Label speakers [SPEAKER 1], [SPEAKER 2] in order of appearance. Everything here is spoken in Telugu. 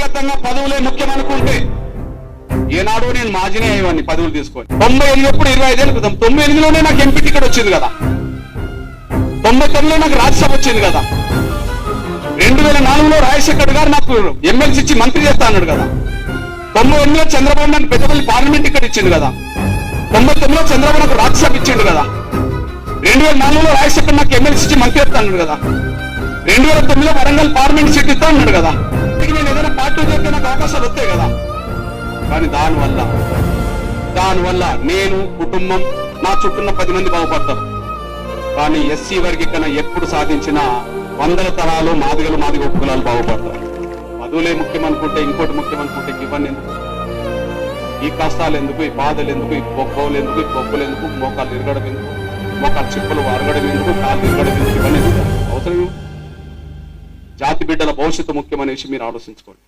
[SPEAKER 1] వ్యక్తిగతంగా పదవులే ముఖ్యం అనుకుంటే ఏనాడు నేను మాజీనే అయ్యేవాడిని పదవులు తీసుకొని. తొంభై ఎనిమిది ఎప్పుడు ఇరవై ఐదేళ్ళ క్రితం తొంభై ఎనిమిదిలోనే నాకు ఎంపీ టికెట్ వచ్చింది కదా. తొంభై తొమ్మిదిలో నాకు రాజ్యసభ వచ్చింది కదా. రెండు వేల నాలుగులో రాజశేఖర్ గారు నాకు ఎమ్మెల్సీ ఇచ్చి మంత్రి చేస్తా అన్నాడు కదా. తొంభై ఎనిమిదిలో చంద్రబాబు నాకు పెద్దపల్లి పార్లమెంట్ టికెట్ ఇచ్చింది కదా. తొంభై తొమ్మిదిలో చంద్రబాబు నాకు రాజ్యసభ ఇచ్చిండు కదా. రెండు వేల నాలుగులో రాజశేఖర్ నాకు ఎమ్మెల్సీ ఇచ్చి మంత్రి చేస్తా అన్నాడు కదా. రెండు వేల తొమ్మిదిలో వరంగల్ పార్లమెంట్ సీట్ ఇస్తా అన్నాడు కదా. ఇక నేను ఏదైనా పార్టీ చేస్తే నాకు అవకాశాలు వస్తాయి కదా. కానీ దానివల్ల దానివల్ల నేను కుటుంబం నా చుట్టూన్న పది మంది బాగుపడతారు. కానీ ఎస్సీ వర్గీకరణ ఎప్పుడు సాధించినా వందల తరాలు మాదిగలు మాదిగ ఉపకులాలు బాగుపడతారు. మధులే ముఖ్యం అనుకుంటే ఇంకోటి ముఖ్యం అనుకుంటే ఇవన్నీ ఎందుకు? ఈ కష్టాలు ఎందుకు? ఈ బాధలు ఎందుకు? ఈ బొక్కలు ఎందుకు? ఈ బొబ్బలు ఎందుకు? మోకాలు ఇరగడం ఎందుకు? మోకాలు చిప్పలు అరగడం ఎందుకు? కాళ్ళు ఇరగడం జాతి బిడ్డల భవిష్యత్తు ముఖ్యమనే విషయం మీరు ఆలోచించుకోండి.